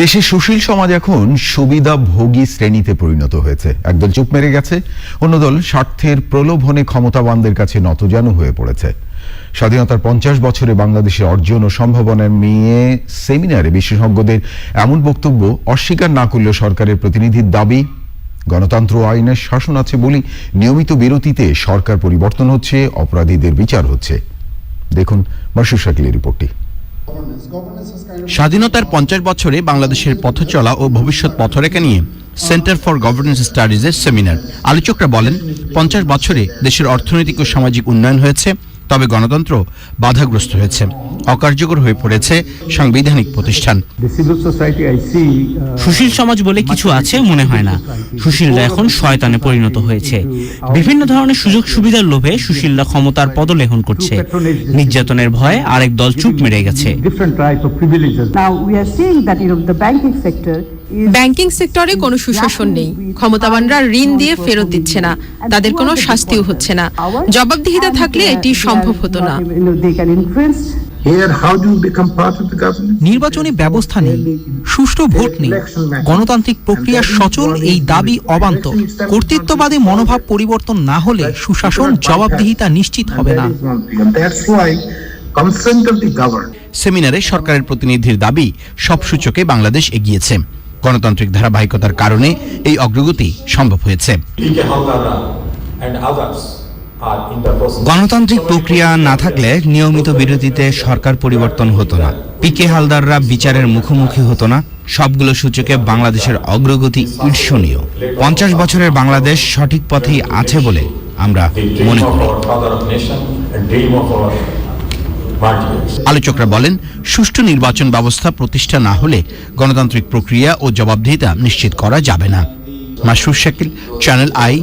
দেশের সুশীল সমাজ এখন সুবিধাভোগী শ্রেণীতে পরিণত হয়েছে। একদল চুপ মেরে গেছে অন্যদল স্বার্থের প্রলোভনে ক্ষমতাবানদের কাছে নতজানু হয়ে পড়েছে। স্বাধীনতার পঞ্চাশ বছরে বাংলাদেশের অর্জন ও সম্ভাবনা নিয়ে সেমিনারে বিশেষজ্ঞদের এমন বক্তব্য অস্বীকার না করলেও সরকারের প্রতিনিধির দাবি, গণতন্ত্র আইনের শাসন আছে বলেই নিয়মিত বিরতিতে সরকার পরিবর্তন হচ্ছে, অপরাধীদের বিচার হচ্ছে। দেখুন মাসুর শাকিলের রিপোর্টটি। স্বাধীনতার পঞ্চাশ বছরে বাংলাদেশের পথ চলা ও ভবিষ্যৎ পথরেখা নিয়ে সেন্টার ফর গভর্নেন্স স্টাডিজের সেমিনার। আলোচকরা বলেন, পঞ্চাশ বছরে দেশের অর্থনৈতিক ও সামাজিক উন্নয়ন হয়েছে। তবে গণতন্ত্র বাধাগ্রস্ত হয়েছে। অকার্যকর হয়ে পড়েছে সাংবিধানিক প্রতিষ্ঠান। Uh, সুশীল সমাজ বলে কিছু আছে মনে হয় না। সুশীলরা এখন শয়তানে পরিণত হয়েছে। বিভিন্ন ধরনের সুযোগ সুবিধার লোভে সুশীলরা ক্ষমতার পদলেহন করছে। নির্যাতনের ভয়ে আরেক দল চুপ মেরে গেছে। ব্যাংকিং সেক্টরে কোনো সুশাসন নেই। ক্ষমতাবানরা ঋণ দিয়ে ফেরত দিচ্ছে না। তাদের কোনো শাস্তিও হচ্ছে না। জবাবদিহিতা থাকলে এটি সম্ভব হতো না? নির্বাচনী ব্যবস্থা নেই সুষ্ঠু ভোট নেই। গণতান্ত্রিক প্রক্রিয়া সচল এই দাবি অবান্তর। কর্তৃত্ববাদী মনোভাব পরিবর্তন না হলে সুশাসন জবাবদিহিতা নিশ্চিত হবে না। সেমিনারে সরকারের প্রতিনিধির দাবি সব সূচকে বাংলাদেশ এগিয়েছে। গণতান্ত্রিক ধারাবাহিকতার কারণে এই অগ্রগতি সম্ভব হয়েছে. গণতান্ত্রিক প্রক্রিয়া না থাকলে নিয়মিত বিরতিতে সরকার পরিবর্তন হতো না। পিকে হালদাররা বিচারের মুখোমুখি হতো না। সবগুলো সূচকে বাংলাদেশের অগ্রগতি ঈর্ষণীয়। পঞ্চাশ বছরের বাংলাদেশ সঠিক পথেই আছে বলে আমরা মনে করি। আলোচকরা বলেন, সুষ্ঠু নির্বাচন ব্যবস্থা প্রতিষ্ঠা না হলে গণতান্ত্রিক প্রক্রিয়া ও জবাবদিহিতা নিশ্চিত করা যাবে না। মাসুর শাকিল চ্যানেল আই